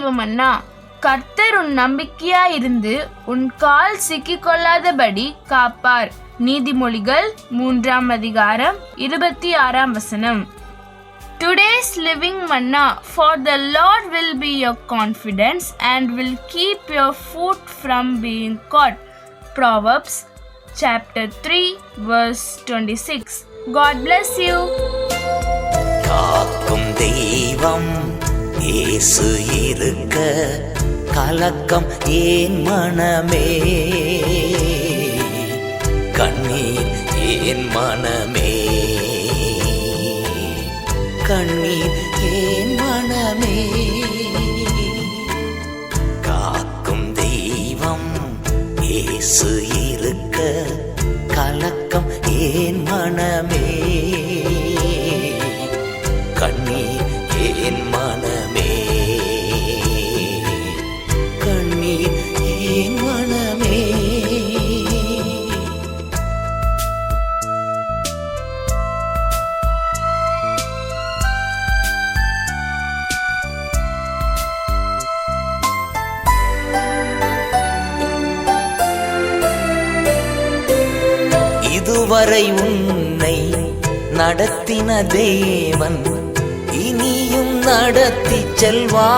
சிவமன்னா கர்த்தர் உன் நம்பிக்கையாயிருந்து உன் கால் சிக்கிக்கொள்ளாதபடி காப்பார் நீதிமொழிகள் மூன்றாம் அதிகாரம் இருபத்தி ஆறாம் வசனம் today's living manna for the Lord will be your confidence and will keep your foot from being caught Proverbs chapter three verse twenty six God bless you காக்கும் தெய்வம் இயேசு இருக்க கலக்கம் ஏன் மனமே? கண்ணீர் ஏன் மனமே? கண்ணீர் ஏன் மனமே? காக்கும் தெய்வம் இயேசு இருக்க கலக்கம் ஏன் மனமே? கண்ணீர் ஏன் மனமே? இதுவரை உன்னை நடத்தின தேவன் இனியும் நடத்தி செல்வா.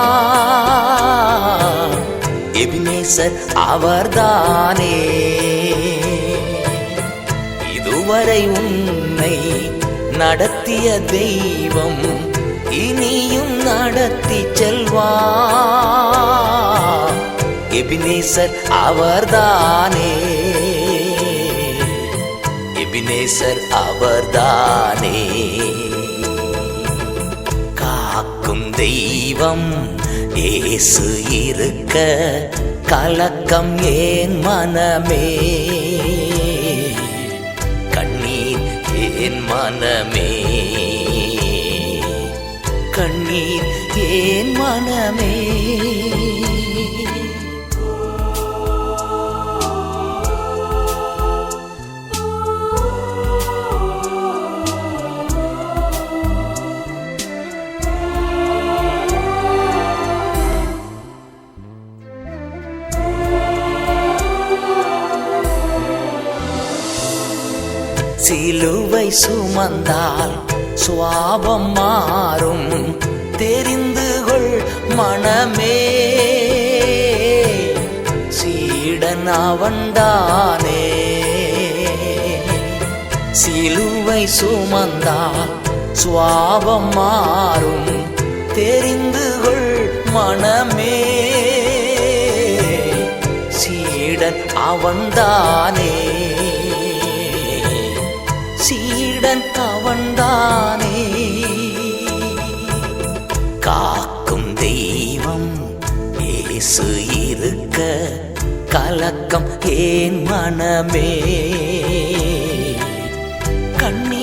எபினேசர் அவர்தானே. இதுவரை உன்னை நடத்திய தெய்வம் இனியும் நடத்தி செல்வா. எபினேசர் அவர்தானே. எபினேசர் அவர்தானே. காக்கும் தெய்வம் ஏசு இருக்க கலக்கம் ஏன் மனமே? கண்ணீர் ஏன் மனமே? கண்ணீர் ஏன் மனமே? சிலுவை சுமந்தால் சுவாபம் மாறும். தெரிந்து கொள் மனமே. சீடன் அவன்தானே. சிலுவை சுமந்தால் சுவாபம் மாறும். தெரிந்து கொள் மனமே. சீடன் அவன்தானே. விடன் அவன்தானே. காக்கும் தெய்வம் இயேசு இருக்க கலக்கம் ஏன் மனமே? கண்ணீர்